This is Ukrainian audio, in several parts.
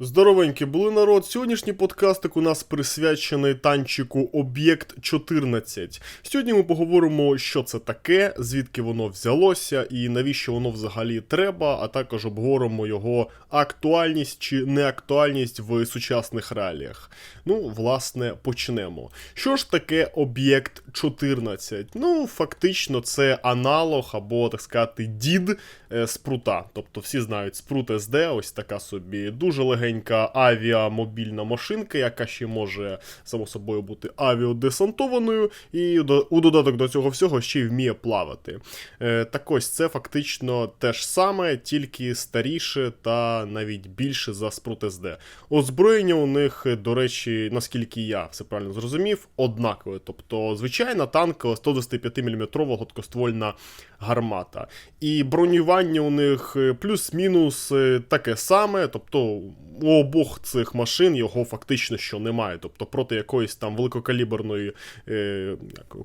Здоровенькі були народ. Сьогоднішній подкастик у нас присвячений танчику Об'єкт 14. Сьогодні ми поговоримо, що це таке, звідки воно взялося і навіщо воно взагалі треба, а також обговоримо його актуальність чи неактуальність в сучасних реаліях. Ну, власне, почнемо. Що ж таке Об'єкт 14? Ну, фактично, це аналог або, так сказати, дід спрута. Тобто всі знають спрут SD, ось така собі дуже легенька авіамобільна машинка, яка ще може само собою бути авіодесантованою, і у додаток до цього всього ще й вміє плавати. Е, так ось це фактично те ж саме, тільки старіше та навіть більше за спрут SD. Озброєння у них, е, до речі, наскільки я все правильно зрозумів, однакове. Тобто, звичайна танкова 125 мм гладкоствольна гармата. І бронювання у них е, плюс-мінус е, таке саме. Тобто у обох цих машин його фактично що немає. Тобто проти якоїсь там великокаліберної е,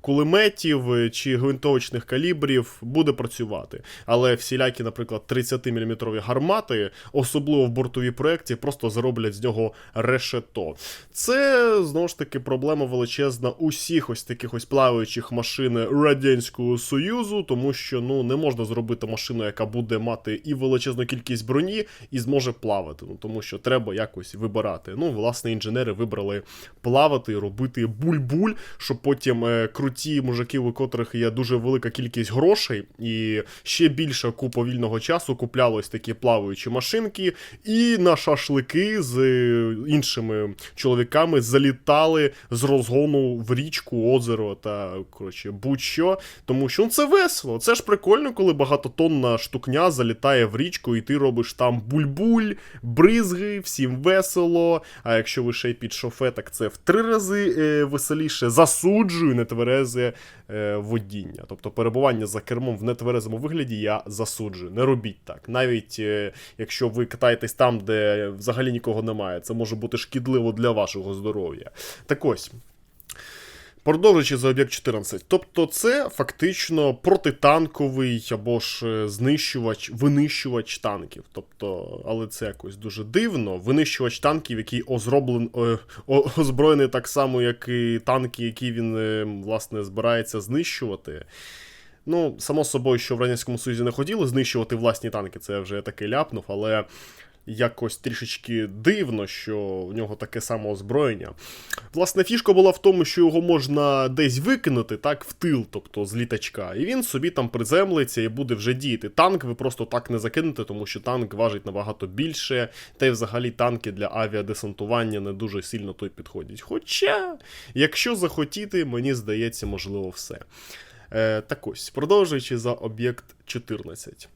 кулеметів е, чи гвинтовочних калібрів буде працювати. Але всілякі, наприклад, 30-мм гармати, особливо в бортовій проекції, просто зароблять з нього решето. Це знову ж таки проблема величезна усіх ось таких ось плаваючих машин Радянського Союзу, тому що ну не можна зробити машину, яка буде мати і величезну кількість броні, і зможе плавати. Ну тому що треба якось вибирати. Ну, власне, інженери вибрали плавати, робити буль-буль, щоб потім е, круті мужики, у котрих є дуже велика кількість грошей, і ще більша купа вільного часу купляли ось такі плаваючі машинки, і на шашлики з е, іншими чоловіками залітали з розгону в річку, озеро та коротше будь-що. Тому що ну, це весело. Це ж прикольно, коли багатотонна штукня залітає в річку, і ти робиш там буль-буль, бризги, всім весело. А якщо ви ще й під шофе, так це в три рази е, веселіше. Засуджую нетверезе е, водіння. Тобто перебування за кермом в нетверезому вигляді я засуджую. Не робіть так. Навіть е, якщо ви катаєтесь там, де взагалі нікого немає, це може бути шкідливо для вашого здоров'я. Так ось. Продовжуючи за об'єкт 14. Тобто це фактично протитанковий або ж е, знищувач, винищувач танків. Тобто, але це якось дуже дивно. Винищувач танків, який озроблен, е, о- озброєний так само, як і танки, які він е, власне збирається знищувати. Ну, само собою, що в Радянському Союзі не хотіли знищувати власні танки, це я вже таки ляпнув, але якось трішечки дивно, що в нього таке саме озброєння. Власне, фішка була в тому, що його можна десь викинути, так, в тил, тобто з літачка, і він собі там приземлиться і буде вже діяти. Танк ви просто так не закинете, тому що танк важить набагато більше, та й взагалі танки для авіадесантування не дуже сильно той підходять. Хоча, якщо захотіти, мені здається, можливо, все. Е, так ось, продовжуючи за об'єкт 14.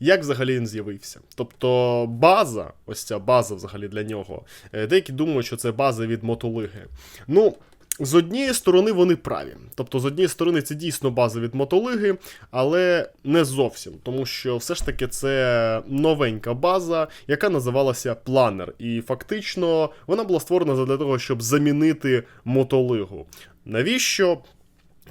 Як взагалі він з'явився? Тобто база, ось ця база взагалі для нього. е, Деякі думають, що це база від мотолиги. Ну, з однієї сторони вони праві. Тобто, з однієї сторони, це дійсно база від мотолиги, але не зовсім, тому що все ж таки це новенька база, яка називалася Планер. І фактично вона була створена для того, щоб замінити мотолигу. Навіщо?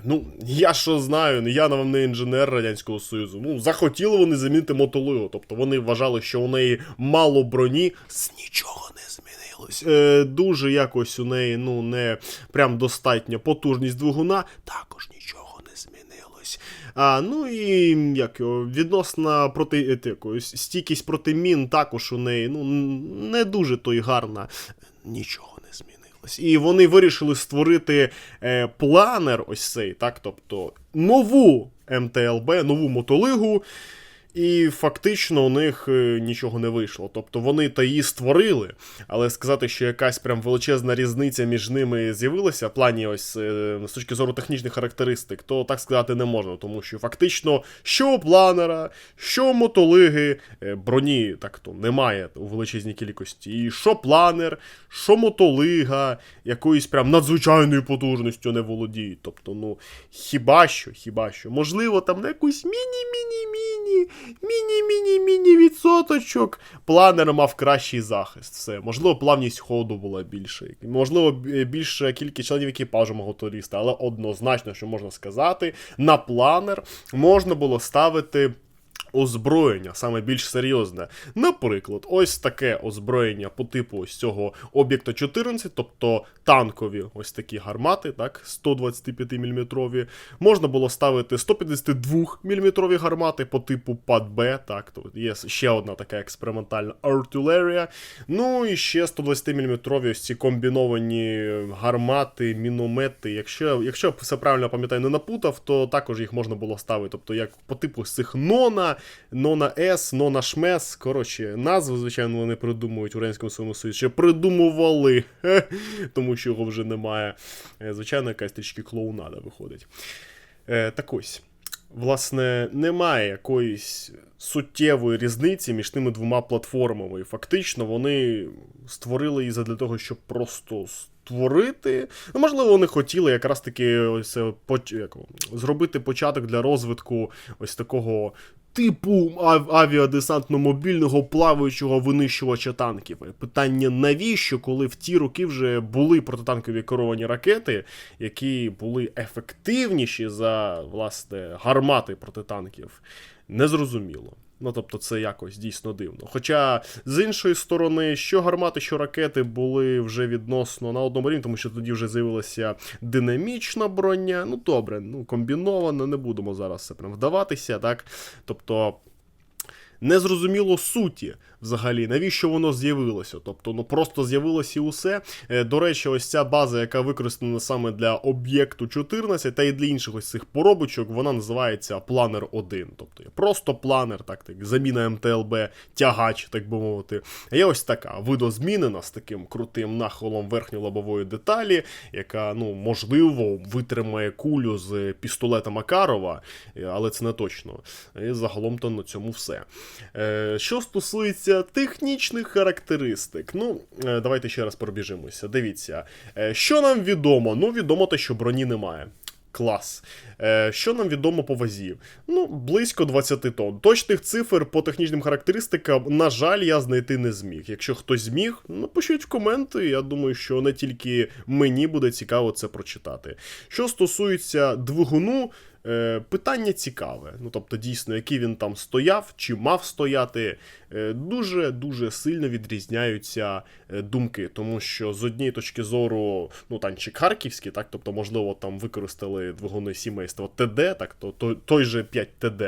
Ну, я що знаю, я вам не інженер Радянського Союзу. Ну, захотіли вони замінити мотолигу. Тобто вони вважали, що у неї мало броні, з нічого не змінилось. Е, дуже якось у неї, ну, не прям достатньо потужність двигуна, також нічого не змінилось. А, ну і як його, відносно проти е, стійкість проти мін, також у неї, ну, не дуже то й гарна. Нічого не. І вони вирішили створити е, планер, ось цей, так, тобто нову МТЛБ, нову мотолигу. І фактично у них е, нічого не вийшло. Тобто вони та її створили, але сказати, що якась прям величезна різниця між ними з'явилася в плані ось е, з точки зору технічних характеристик, то так сказати не можна, тому що фактично, що у планера, що у мотолиги, е, броні так то немає у величезній кількості. І що планер, що мотолига, якоюсь прям надзвичайною потужністю не володіють. Тобто, ну, хіба що, хіба що, можливо, там на якусь міні-міні-міні, міні-міні-міні відсоточок. Планер мав кращий захист. Все. Можливо, плавність ходу була більша. Можливо, більше кількість членів екіпажу могло торісти, але однозначно, що можна сказати, на планер можна було ставити. Озброєння, саме більш серйозне. Наприклад, ось таке озброєння по типу ось цього об'єкта 14, тобто танкові ось такі гармати, так, 125 мм. Можна було ставити 152 мм гармати по типу ПАД-Б, так, то є ще одна така експериментальна артилерія. Ну і ще 120 мм ось ці комбіновані гармати, міномети. Якщо, якщо все правильно пам'ятаю, не напутав, то також їх можна було ставити. Тобто, як по типу цих Нона, С, Нона Шмес. Коротше, назви, звичайно, вони придумують в Радянському Союзі Союзі. Ще придумували, тому що його вже немає. Е, Звичайно, якась трішки клоунада виходить. Е, Так ось. Власне, немає якоїсь суттєвої різниці між тими двома платформами. І фактично вони створили її для того, щоб просто створити. Ну, можливо, вони хотіли якраз таки ось е, поч... як, зробити початок для розвитку ось такого. Типу ав- авіадесантно-мобільного плаваючого винищувача танків. Питання навіщо, коли в ті роки вже були протитанкові керовані ракети, які були ефективніші за власне гармати протитанків, незрозуміло. Ну, тобто, це якось дійсно дивно. Хоча, з іншої сторони, що гармати, що ракети були вже відносно на одному рівні, тому що тоді вже з'явилася динамічна броня. Ну, добре, ну, комбінована, не будемо зараз це прям вдаватися, так? Тобто. Незрозуміло суті взагалі, навіщо воно з'явилося. Тобто, ну просто з'явилося і усе. Е, До речі, ось ця база, яка використана саме для об'єкту 14, та й для інших ось цих поробочок, вона називається Планер 1. Тобто є просто планер, так, так, заміна МТЛБ, тягач, так би мовити. Є ось така видозмінена з таким крутим нахилом верхньолобової деталі, яка, ну, можливо, витримає кулю з пістолета Макарова, е, але це не точно. І загалом то на цьому все. Е, Що стосується технічних характеристик, ну, е, давайте ще раз пробіжимося. Дивіться, е, що нам відомо? Ну, відомо те, що броні немає. Клас. Е, що нам відомо по вазі? Ну, близько 20 тонн. Точних цифр по технічним характеристикам, на жаль, я знайти не зміг. Якщо хтось зміг, напишіть в коменти. Я думаю, що не тільки мені буде цікаво це прочитати. Що стосується двигуну, е, питання цікаве. Ну, тобто, дійсно, який він там стояв чи мав стояти, е, дуже-дуже сильно відрізняються е, думки. Тому що з однієї точки зору, ну, танчик харківський, так, тобто, можливо, там використали двигуни сімейства ТД, так, то той же 5 ТД.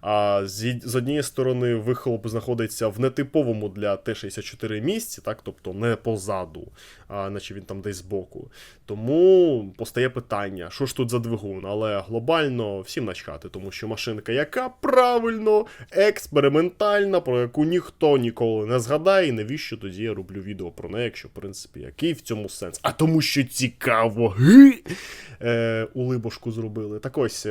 А з, з однієї сторони, вихлоп знаходиться в нетиповому для Т-64 місці, так, тобто не позаду, а наче він там десь збоку. Тому постає питання, що ж тут за двигун, але глобально всім начхати, тому що машинка, яка правильно експериментальна, про яку ніхто ніколи не згадає, і навіщо тоді я роблю відео про неї, якщо в принципі який в цьому сенс? А тому що цікаво, ги! Е, улибошку зробили. Так ось.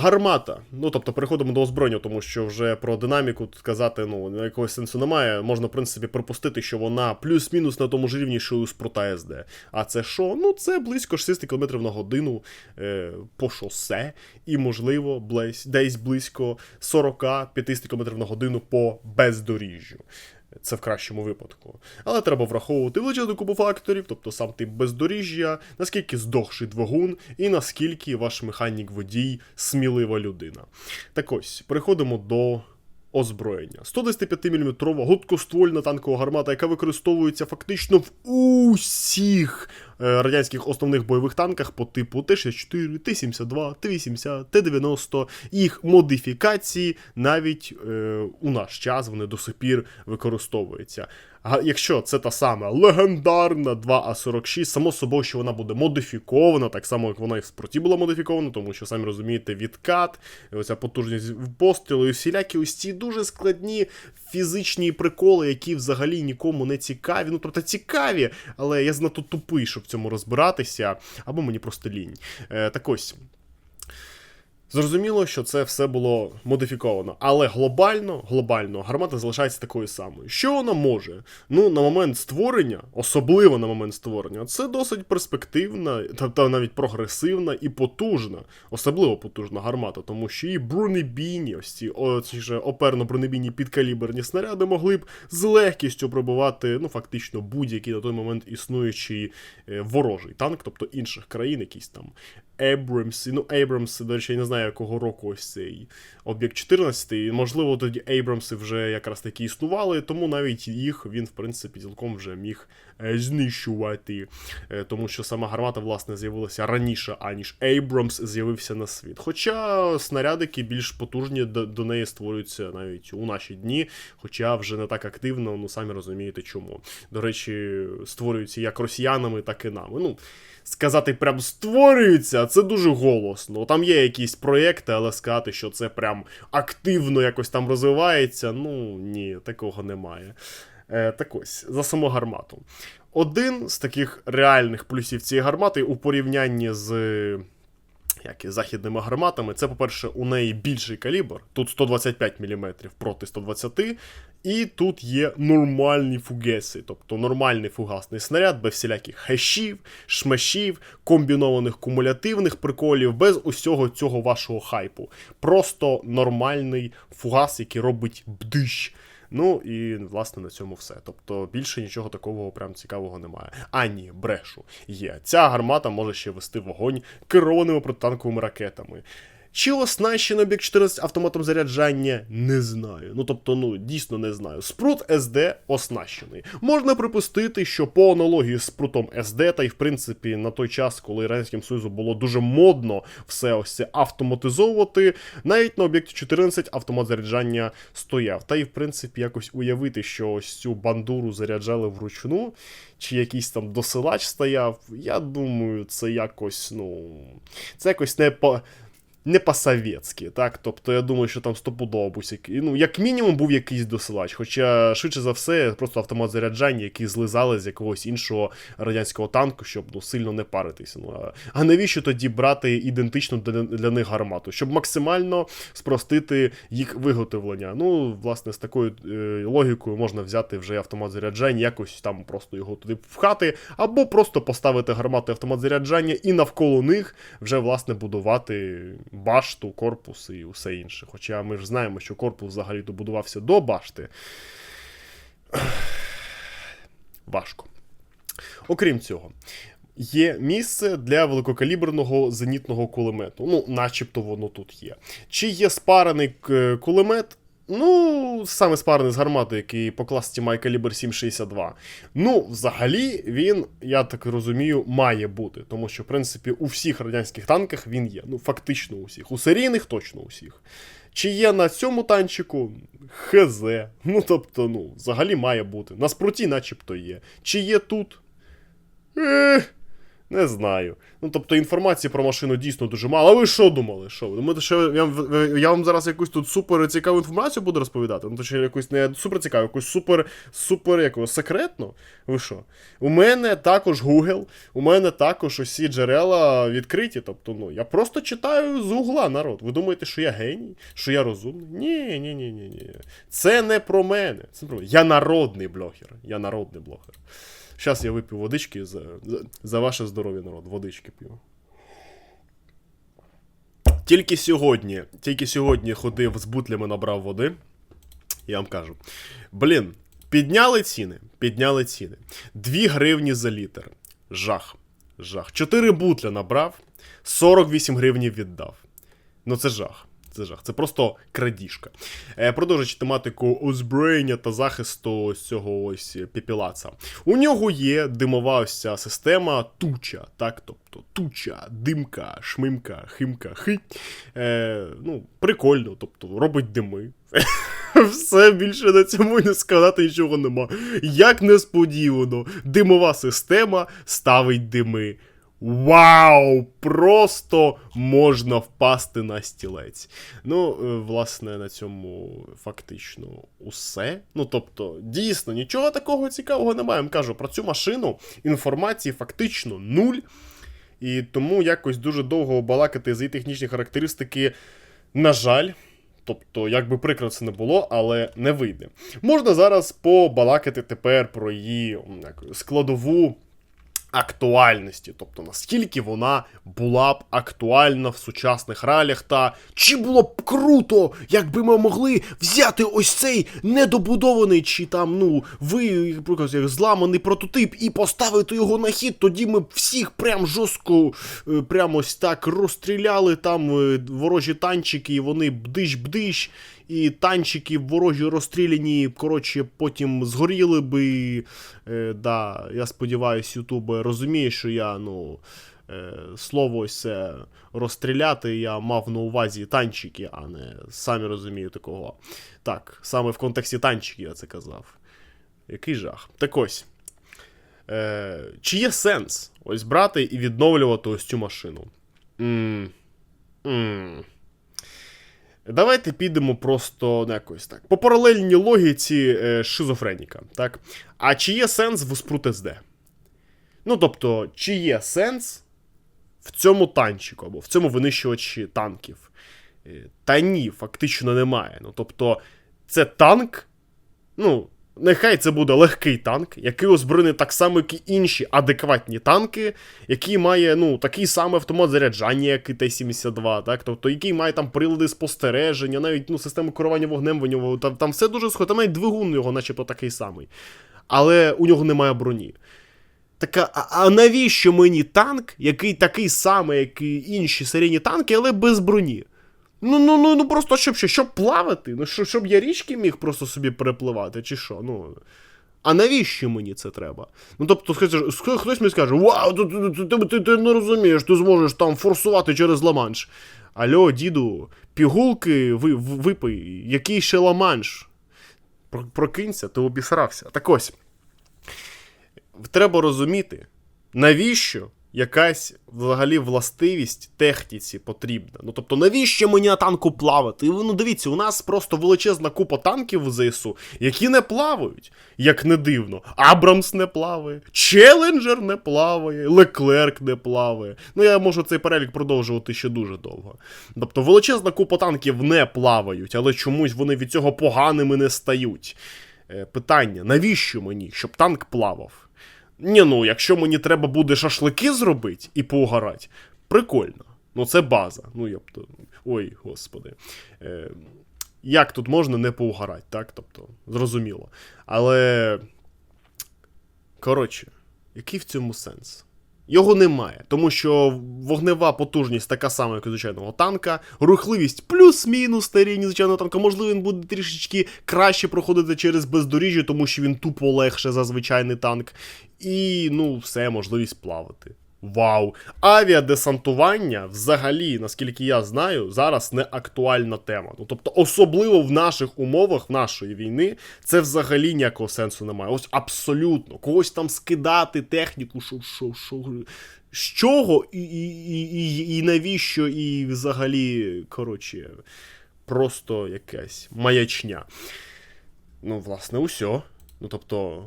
Гармата. Ну, тобто, переходимо до озброєння, тому що вже про динаміку казати ну, якогось сенсу немає. Можна, в принципі, припустити, що вона плюс-мінус на тому ж рівні, що у Спрута СД. А це що? Ну, це близько 60 км на годину е, по шосе, і, можливо, близь, десь близько 40-50 км на годину по бездоріжжю. Це в кращому випадку. Але треба враховувати величезну купу факторів, тобто сам тип бездоріжжя, наскільки здохший двигун, і наскільки ваш механік водій смілива людина. Так ось, переходимо до озброєння. 125-мм гладкоствольна танкова гармата, яка використовується фактично в усіх радянських основних бойових танках по типу Т-64, Т-72, Т-80, Т-90. Їх модифікації навіть е, у наш час вони до сих пір використовуються. А якщо це та сама легендарна 2А46, само собою, що вона буде модифікована, так само, як вона і в спорті була модифікована, тому що, самі розумієте, відкат, оця потужність пострілу і всілякі ось ці дуже складні фізичні приколи, які взагалі нікому не цікаві. Ну, тобто цікаві, але я занадто тупий, щоб цьому розбиратися, або мені просто лінь. Е, так ось. Зрозуміло, що це все було модифіковано, але глобально, глобально гармата залишається такою самою. Що вона може? Ну, на момент створення, особливо на момент створення, це досить перспективна, тобто навіть прогресивна і потужна, особливо потужна гармата, тому що її бронебійні, ось ці оперно-бронебійні підкаліберні снаряди могли б з легкістю пробивати ну, фактично будь-який на той момент існуючий е, ворожий танк, тобто інших країн, якісь там Abrams. Ну, Abrams, до речі, я не знаю, якого року ось цей об'єкт 14. І, Можливо, тоді Abrams вже якраз таки існували, тому навіть їх він, в принципі, цілком вже міг е, знищувати. Е, Тому що сама гармата, власне, з'явилася раніше, аніж Abrams з'явився на світ. Хоча снарядики більш потужні до неї створюються навіть у наші дні, хоча вже не так активно, ну самі розумієте чому. До речі, створюються як росіянами, так і нами. Ну, сказати, прям створюються, це дуже голосно. Там є якісь проєкти, але сказати, що це прям активно якось там розвивається, ну ні, такого немає. Е, так ось, за саму гармату. Один з таких реальних плюсів цієї гармати у порівнянні з як і західними гарматами, це, по-перше, у неї більший калібр. Тут 125 мм проти 120, і тут є нормальні фугеси, тобто нормальний фугасний снаряд, без всіляких хешів, шмешів, комбінованих кумулятивних приколів, без усього цього вашого хайпу. Просто нормальний фугас, який робить бдищ. Ну і власне на цьому все. Тобто більше нічого такого прям цікавого немає. А ні, брешу є. Ця гармата може ще вести вогонь керованими протитанковими ракетами. Чи оснащено об'єкт 14 автоматом заряджання? Не знаю. Ну тобто, ну дійсно не знаю. Спрут СД оснащений. Можна припустити, що по аналогії з спрутом СД, та й в принципі на той час, коли Радянським Союзу було дуже модно все ось це автоматизовувати, навіть на об'єкті 14 автомат заряджання стояв. Та й в принципі якось уявити, що ось цю бандуру заряджали вручну. Чи якийсь там досилач стояв, я думаю, це якось, ну. Це якось не по не по-совєцьки, так? Тобто я думаю, що там стопудово був ну, як мінімум був якийсь досилач. Хоча, швидше за все, просто автомат заряджання, який злизали з якогось іншого радянського танку, щоб ну, сильно не паритися. Ну, а, навіщо тоді брати ідентичну для, них гармату? Щоб максимально спростити їх виготовлення. Ну, власне, з такою е, логікою можна взяти вже автомат заряджання, якось там просто його туди вхати, або просто поставити гармату автомат заряджання і навколо них вже, власне, будувати башту, корпус і усе інше. Хоча ми ж знаємо, що корпус взагалі добудувався до башти. Важко. Окрім цього, є місце для великокаліберного зенітного кулемету. Ну, начебто воно тут є. Чи є спарений кулемет? Ну, саме спарений з гарматою, який по класі має калібр 7,62. Ну, взагалі, він, я так розумію, має бути. Тому що, в принципі, у всіх радянських танках він є. Ну, фактично у всіх. У серійних точно у всіх. Чи є на цьому танчику? Хз. Ну, тобто, ну, взагалі має бути. На спруті начебто є. Чи є тут? Ех, не знаю. Ну, тобто інформації про машину дійсно дуже мало. А ви що думали? Що думаєте, що я, я вам зараз якусь тут супер цікаву інформацію буду розповідати? Ну, то чи якусь не супер цікаву, якусь супер, супер якого, секретну? Ви що? У мене також Google, у мене також усі джерела відкриті. Тобто, ну, я просто читаю з угла народ. Ви думаєте, що я геній? Що я розумний? Ні, ні, ні, ні, ні. Це не про мене. Це не про мене. Я народний блогер. Я народний блогер. Зараз я вип'ю водички за, за, за ваше здоров'я, народ. Водички п'ю. Тільки сьогодні, тільки сьогодні ходив з бутлями, набрав води. Я вам кажу. Блін, підняли ціни. Підняли ціни. 2 гривні за літр. Жах. Жах. 4 бутля набрав, 48 гривнів віддав. Ну це жах. Це жах. Це просто крадіжка. Е, продовжуючи тематику озброєння та захисту ось цього ось піпілаца. У нього є димова ось система туча, так? Тобто туча, димка, шмимка, химка, хи. Е, ну, прикольно, тобто робить дими. Все більше на цьому не сказати нічого нема. Як несподівано, димова система ставить дими. Вау! Просто можна впасти на стілець. Ну, е, власне, на цьому фактично усе. Ну, тобто, дійсно, нічого такого цікавого немає. Я кажу, про цю машину інформації фактично нуль. І тому якось дуже довго балакати за її технічні характеристики, на жаль. Тобто, як би прикро це не було, але не вийде. Можна зараз побалакати тепер про її складову актуальності, тобто наскільки вона була б актуальна в сучасних реаліях, та чи було б круто, якби ми могли взяти ось цей недобудований, чи там, ну, ви, як зламаний прототип і поставити його на хід, тоді ми б всіх прям жорстко, е, прямо ось так розстріляли там е, ворожі танчики, і вони бдиш-бдиш, і танчики ворожі розстріляні, коротше, потім згоріли би. Е, да, Я сподіваюся, Ютуб розуміє, що я, ну. е, Слово це розстріляти я мав на увазі танчики, а не самі розумієте кого. Так, саме в контексті танчиків я це казав. Який жах. Так ось. Е, Чи є сенс ось брати і відновлювати ось цю машину? М -м Давайте підемо просто на якось так. По паралельній логіці е, шизофреніка. так? А чи є сенс в SD? Ну, тобто, чи є сенс в цьому танчику або в цьому винищувачі танків? Е, та ні, фактично немає. Ну, тобто, це танк. Ну, Нехай це буде легкий танк, який озброєний так само, як і інші адекватні танки, який має ну, такий самий автомат заряджання, як і Т-72, так? тобто який має там прилади спостереження, навіть ну, систему керування вогнем в нього. Там там все дуже схоже, там навіть двигун його, начебто такий самий. Але у нього немає броні. Так, а, а навіщо мені танк, який такий самий, як і інші серійні танки, але без броні? Ну, ну, ну, ну просто щоб що, щоб плавати? Ну, щоб, щоб я річки міг просто собі перепливати, чи що? Ну. А навіщо мені це треба? Ну, тобто, хтось, мені скаже, вау, ти, ти, ти, ти не розумієш, ти зможеш там форсувати через Ла-Манш. Альо, діду, пігулки ви, випий, який ще Ла-Манш? Прокинься, ти обісрався. Так ось. Треба розуміти, навіщо якась взагалі властивість техніці потрібна. Ну тобто, навіщо мені на танку плавати? І ну дивіться, у нас просто величезна купа танків в ЗСУ, які не плавають, як не дивно. Абрамс не плаває, Челенджер не плаває, Леклерк не плаває. Ну я можу цей перелік продовжувати ще дуже довго. Тобто, величезна купа танків не плавають, але чомусь вони від цього поганими не стають. Е, питання: навіщо мені, щоб танк плавав? Ні, ну, якщо мені треба буде шашлики зробити і поугарати, прикольно. Ну, це база. Ну, єпто. Ой, господи. Е, Як тут можна не поугарати, так? Тобто, зрозуміло. Але. Коротше, який в цьому сенс? Його немає, тому що вогнева потужність така сама, як у звичайного танка, рухливість плюс-мінус на рівні звичайного танка. Можливо, він буде трішечки краще проходити через бездоріжжя, тому що він тупо легше за звичайний танк. І, ну, все, можливість плавати. Вау! Авіадесантування взагалі, наскільки я знаю, зараз не актуальна тема. Ну тобто, особливо в наших умовах в нашої війни, це взагалі ніякого сенсу немає. Ось абсолютно. Когось там скидати техніку, що, що, що, з чого і, і, і, і навіщо, і взагалі, коротше, просто якась маячня. Ну, власне, усе. Ну тобто,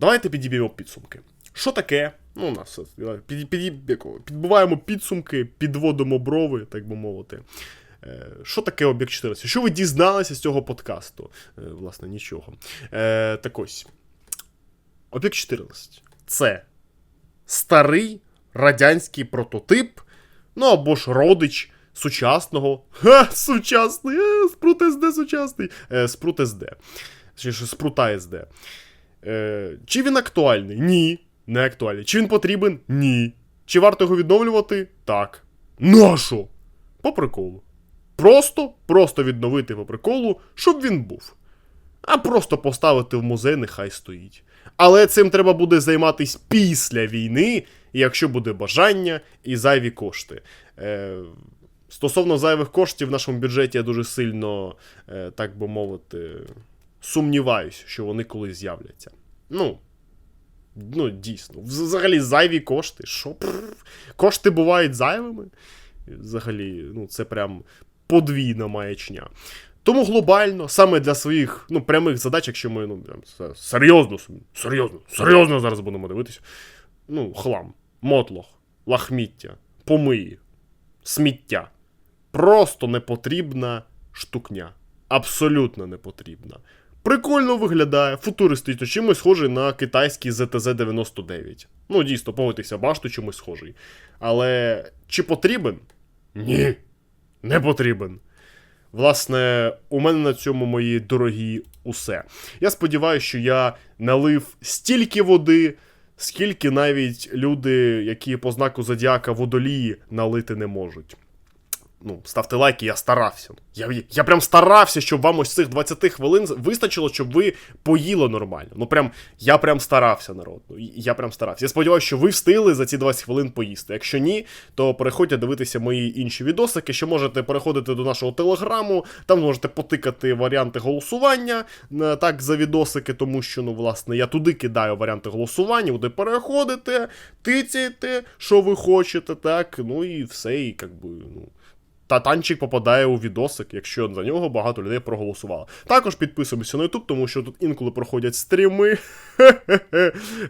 давайте підіб'ємо підсумки. Що таке? Ну, у нас під, під, під, підбиваємо підсумки, підводимо брови, так би мовити. Е, що таке об'єкт 14? Що ви дізналися з цього подкасту? Е, власне, нічого. Е, Так ось. Об'єкт 14. Це старий радянський прототип, ну або ж родич сучасного. Ха, сучасний! Спрут СД сучасний. Спрут СД. Спрута СД. Чи він актуальний? Ні не актуальний. Чи він потрібен? Ні. Чи варто його відновлювати? Так. Нащо? По приколу. Просто, просто відновити по приколу, щоб він був. А просто поставити в музей, нехай стоїть. Але цим треба буде займатися після війни, якщо буде бажання і зайві кошти. Е, Стосовно зайвих коштів в нашому бюджеті я дуже сильно, е, так би мовити, сумніваюся, що вони колись з'являться. Ну, Ну, дійсно. Взагалі зайві кошти. Що? Кошти бувають зайвими. Взагалі, ну, це прям подвійна маячня. Тому глобально, саме для своїх ну, прямих задач, якщо ми ну, серйозно, серйозно, серйозно зараз будемо дивитися. Ну, хлам, мотлох, лахміття, помиї, сміття. Просто непотрібна штукня. Абсолютно непотрібна. Прикольно виглядає, футуристично, чимось схожий на китайський ZTZ-99. Ну, дійсно, погодьтеся, башту чимось схожий. Але чи потрібен? Ні, не потрібен. Власне, у мене на цьому мої дорогі усе. Я сподіваюся, що я налив стільки води, скільки навіть люди, які по знаку зодіака водолії, налити не можуть. Ну, ставте лайки, я старався. Я, я прям старався, щоб вам ось цих 20 хвилин вистачило, щоб ви поїли нормально. Ну прям, я прям старався, народ. Ну, я прям старався. Я сподіваюся, що ви встигли за ці 20 хвилин поїсти. Якщо ні, то переходьте дивитися мої інші відосики. Ще можете переходити до нашого телеграму, там можете потикати варіанти голосування е, так за відосики, тому що, ну, власне, я туди кидаю варіанти голосування, туди переходите, тицяйте, що ви хочете, так, ну і все, і як ну. Та танчик попадає у відосик, якщо за нього багато людей проголосувало. Також підписуємося на YouTube, тому що тут інколи проходять стріми.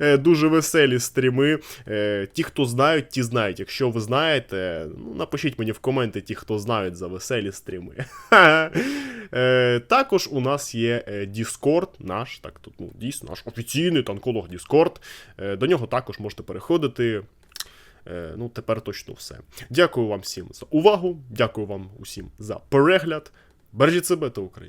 Е, Дуже веселі стріми. Е, Ті, хто знають, ті знають. Якщо ви знаєте, ну, напишіть мені в коменти ті, хто знають за веселі стріми. Е, Також у нас є Discord, наш, так тут ну, дійсно, наш офіційний танколог Discord. До нього також можете переходити. Е, Ну, тепер точно все. Дякую вам всім за увагу. Дякую вам усім за перегляд. Бережіть себе та Україну.